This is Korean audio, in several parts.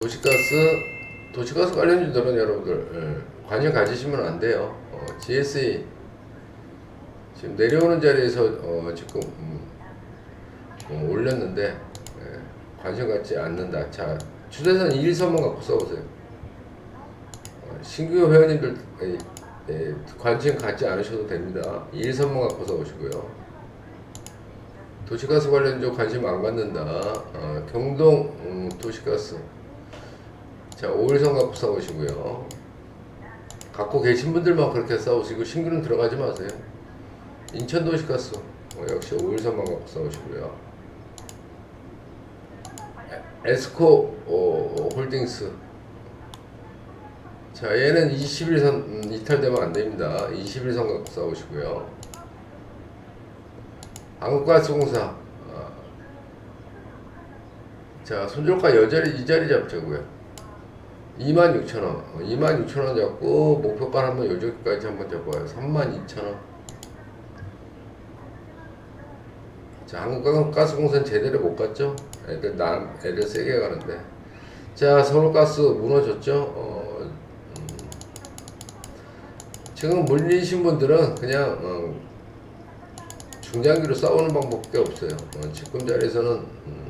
도시가스 도시가스 관련주들은 여러분들 예, 관심 가지시면 안 돼요. 어, GSE 지금 내려오는 자리에서 어, 지금 음, 어, 올렸는데 예, 관심 갖지 않는다. 자 추세선 1선만 갖고 써보세요. 어, 신규 회원님들 예, 예, 관심 갖지 않으셔도 됩니다. 1선만 갖고 써보시고요. 도시가스 관련주 관심 안 갖는다. 어, 경동 음, 도시가스 자, 5일선 갖고 싸우시고요. 갖고 계신 분들만 그렇게 싸우시고 신규는 들어가지 마세요. 인천 도시가스 어, 역시 5일선만 갖고 싸우시고요. 에- 에스코 어, 홀딩스 자, 얘는 21선 음, 이탈되면 안 됩니다. 21선 갖고 싸우시고요. 한국가스공사 아. 자, 손절가 여자리 이 자리 잡자고요. 26,000원. 26,000원 잡고 목표가 한번 요저기까지 한번 잡아요. 32,000원. 자, 한국가스공사는 제대로 못 갔죠? 애들 남 애들 세게 가는데. 자, 서울가스 무너졌죠? 어, 음. 지금 물리신 분들은 그냥 어, 중장기로 싸우는 방법밖에 없어요. 어, 지금 자리에서는 음,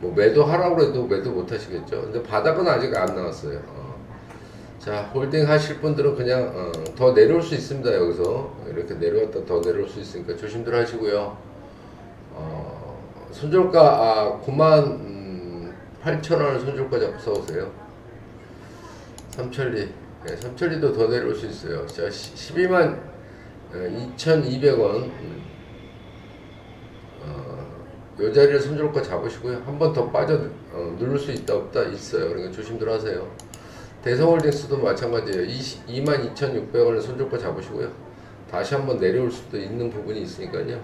뭐 매도 하라고 해도 매도 못 하시겠죠. 근데 바닥은 아직 안 나왔어요. 어. 자, 홀딩 하실 분들은 그냥 어, 더 내려올 수 있습니다. 여기서 이렇게 내려왔다 더 내려올 수 있으니까 조심들 하시고요. 어, 손절가 아, 9만 음, 8천 원을 손절가 잡고 써오세요. 삼천리, 네, 삼천리도 더 내려올 수 있어요. 자, 12만 2,200원. 요 자리를 손절가 잡으시고요. 한 번 더 빠져 어, 누를 수 있다 없다 있어요. 그러니까 조심들 하세요. 대성홀딩스도 마찬가지예요. 20, 22,600원을 손절가 잡으시고요. 다시 한번 내려올 수도 있는 부분이 있으니까요.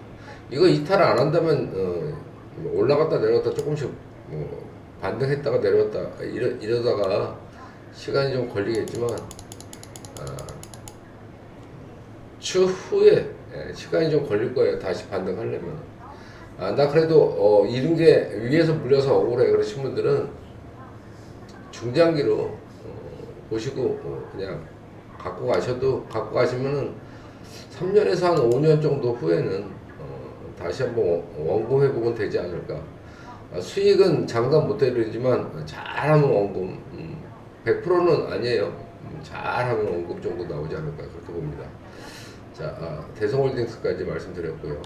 이거 이탈 안 한다면 어, 올라갔다 내려갔다 조금씩 뭐 반등했다가 내려왔다 이러, 이러다가 시간이 좀 걸리겠지만 아, 추후에 예, 시간이 좀 걸릴 거예요. 다시 반등하려면. 아, 나 그래도 어, 게 위에서 물려서 억울해 그러신 분들은 중장기로 어, 보시고 어, 그냥 갖고 가셔도 갖고 가시면은 3년에서 한 5년 정도 후에는 어, 다시 한번 원- 원금 회복은 되지 않을까. 아, 수익은 장담 못 해드리지만 잘하면 원금 음, 100%는 아니에요. 음, 잘하면 원금 정도 나오지 않을까 그렇게 봅니다. 자, 아, 대성홀딩스까지 말씀드렸고요.